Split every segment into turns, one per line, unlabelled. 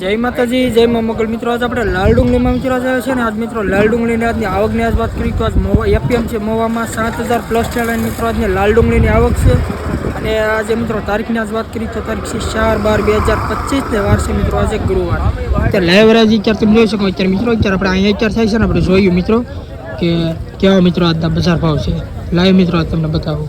જય માતાજી, જય મા મોગલ. મિત્રો, આજ આપણે લાલ ડુંગળીમાં મિત્રો આજે છે ને, આજ મિત્રો લાલ ડુંગળીની આજની આવકની આજ વાત કરી તો આજ મોવા છે મોવામાં સાત હજાર પ્લસ ચાલે મિત્રો, આજની લાલ ડુંગળીની આવક છે. અને આજે મિત્રો તારીખની આજ વાત કરી તો તારીખ છે ચાર બાર બે હજાર પચીસ ને વાર મિત્રો આજે ગુરુવાર. અત્યારે લાઈવ અત્યારે તમે જોઈ શકો, અત્યારે મિત્રો, અત્યારે આપણે અહીંયા અત્યારે થાય છે ને, આપણે જોયું મિત્રો, કે કેવા મિત્રો આજના બજાર ભાવ છે. લાઈવ મિત્રો, આજ તમને બતાવું.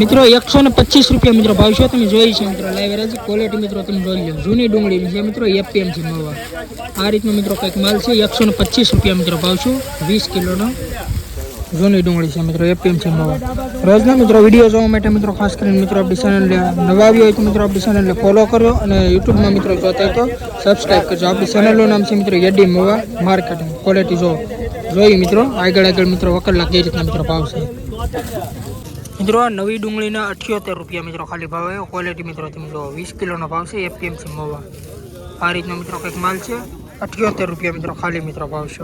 મિત્રો, એકસો ને પચીસ રૂપિયા મિત્રો ભાવ છો, તમે જોઈ છે મિત્રો લાઈવ ક્વોલિટી મિત્રો તમે જોઈ લો જૂની ડુંગળી છે મિત્રો એપીએમ છે નવા. આ રીતનો મિત્રો કંઈક માલ છે, એકસો ને પચીસ રૂપિયા મિત્રો ભાવ છે, વીસ કિલોનો જૂની ડુંગળી છે મિત્રો એપીએમ છે નવા. રોજના મિત્રો વીડિયો જોવા માટે મિત્રો, ખાસ કરીને મિત્રો આપણી ચેનલને નવા આવી હોય તો મિત્રો આપણી ચેનલને ફોલો કરો અને યુટ્યુબમાં મિત્રો જોતા હોય તો સબસ્ક્રાઈબ કરજો. આપણી ચેનલનું નામ છે મિત્રો એડી મવા માર્કેટિંગ ક્વોલિટી જો જોઈ મિત્રો, આગળ આગળ મિત્રો વકલ લાગે રીતના મિત્રો ભાવ છે. મિત્રો, આ નવી ડુંગળીના અઠ્યોતેર રૂપિયા મિત્રો ખાલી ભાવ. ક્વોલિટી મિત્રો જુઓ, વીસ કિલોનો ભાવ છે એપીએમસી મોવા. આ રીતનો મિત્રો કંઈક માલ છે. અઠ્યોતેર રૂપિયા મિત્રો ખાલી મિત્રો ભાવ છે.